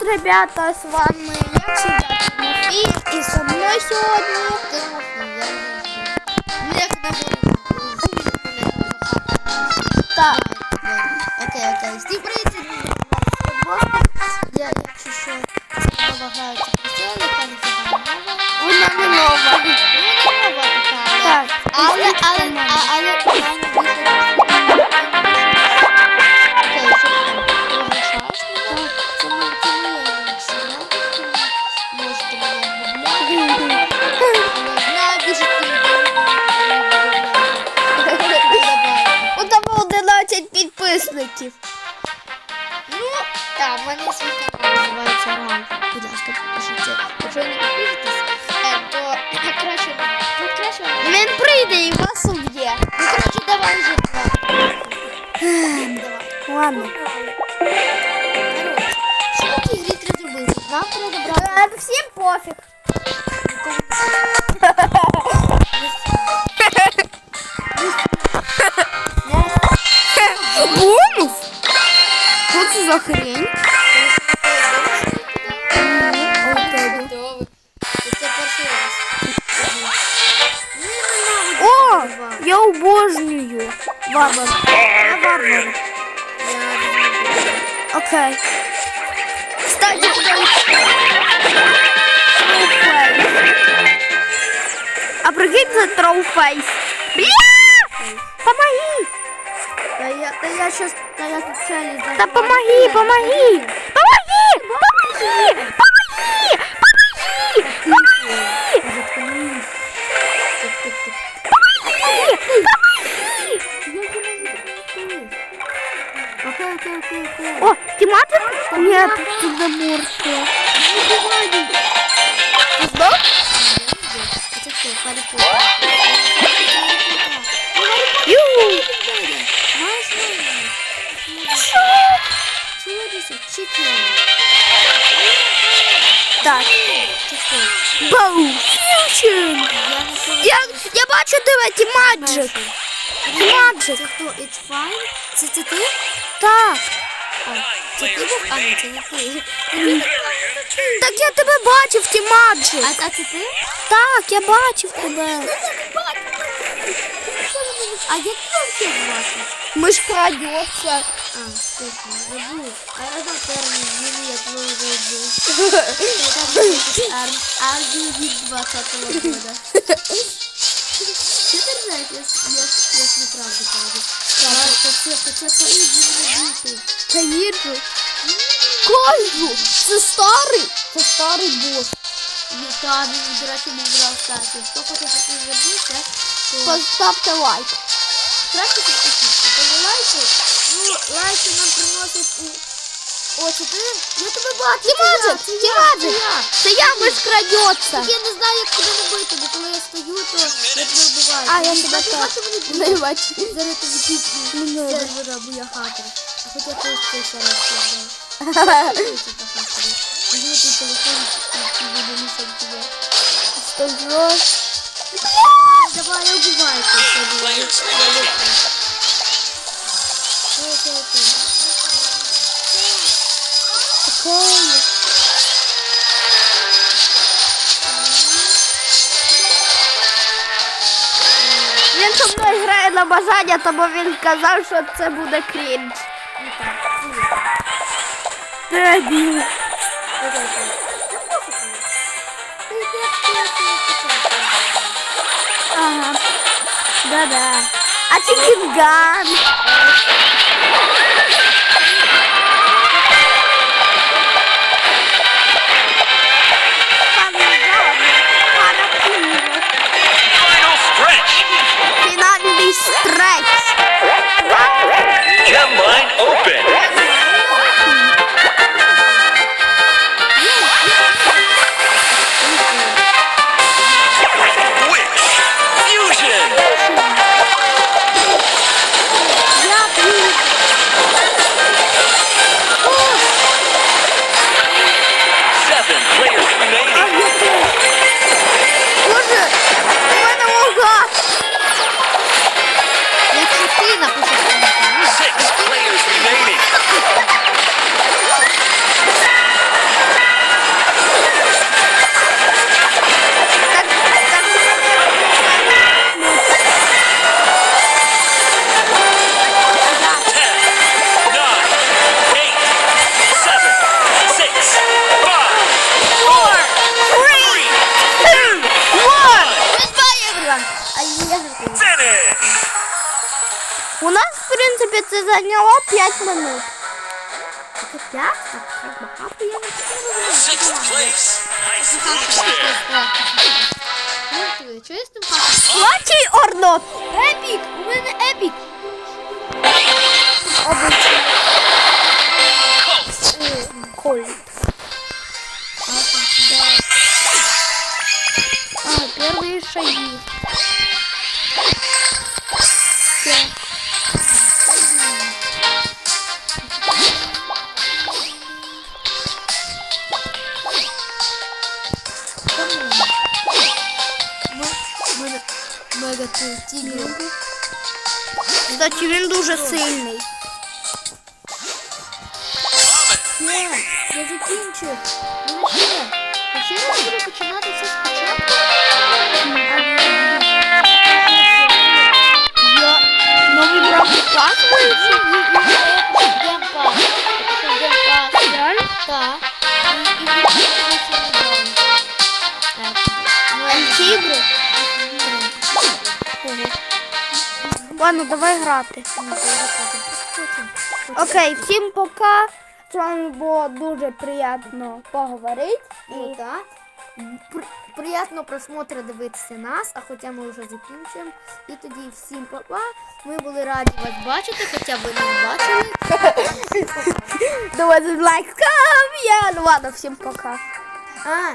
ребята, з вами я всегда Тимофій, і со мною сьогодні Тимофій, я не як на так. Окей, окей. Стій привіт. Я, якщо що, допомагаю ці прицели, яка ніфіга не нова. Вона не нова. Ну, не нова така, але... Так, Але, і але, нормально. а- але, підписників. Ну, так, в мене свій канал називається Ран. Будь ласка, підпишіться. Якщо не підпишетесь, е, то краще, ну, краще, ну, Він прийде і вас уб'є. коротше, давай вже давай. Ладно. Коротше, що в цій грі треба зробити? Нам треба брати Е, Всім пофіг. Обожнюю варвар. Я варвар. Окей. Кстати, Троуфейс. А прикинь, це троуфейс. Бля! Помоги! Та я, та я щас, та я спеціально Да помоги! Помоги! Помоги! Нет, туда морская. Сдох? Це хто? Гаррі Поттер. Ю! Знаєш, мене? Чудися, чікен. Так. Це хто? Боу! Фьючен! Я не знаю. Я, я бачу тебе, Тімаджик. Тімаджик. Це хто? It's fine? Це, це ти? Так. А, це ти був? А, ні, це не ти. Так я тебе бачив, Тімаджик. А, а це ти? Так, я бачив тебе. А як ти взагалі звати? Ми ж крадеться. А, точно, забув. А я там термін, мені я твою забув. Це там ар- армію від 20-го года. Що ти знаєш, я, я, я ж неправду кажу. Це Каїрджу. Кольбу! Це старий! Це старий бос. Та він, до речі, не грав старший. Хто хоче підтвердитися, то... Поставте лайк. Краще підпишіться. Тобто лайки, ну, лайки нам приносять у О, це ти? Я тебе бачу. Тімаджик, це я, це Тімаджик. я. Це я, ми ж крадеться. Я не знаю, як тебе не бити, бо коли я стою, то я тебе вбиваю. А, я Мені тебе так теж. багато вони Не б'ють. бачу. Зараз тобі пісню Ну, ну, сервера, бо я хакер. А хоча ти цей сервер создав. Ти це хакер. Візьми твій телефон і видалися від тебе. Що ж? Давай, я убиваю цей сервер. Я виключу. Окей, окей, бажання, тому він казав, що це буде крінж. Ну так, це Дебіл. Окей, окей. Open. це зайняло 5 минут. Це п'ять? Так, так багато, я не Sixth place. Nice move there. знаю. Що я з тим фактом? Платі орнот. Епік! У мене епік! Обичай. Coast. Коль. А, первые шаги. мега тігр. Кстати, він дуже сильний. Ні, я закінчив. Ну ще. А ще я буду починати все спочатку. Ладно, давай грати. Окей, всім пока. З вами було дуже приємно поговорити. Ну так. При- Приятно просмотру дивитися нас, а хоча ми вже закінчуємо. І тоді всім папа. Ми були раді вас бачити, хоча ви не бачили. давайте лайк. Я, ну ладно, всім пока. А,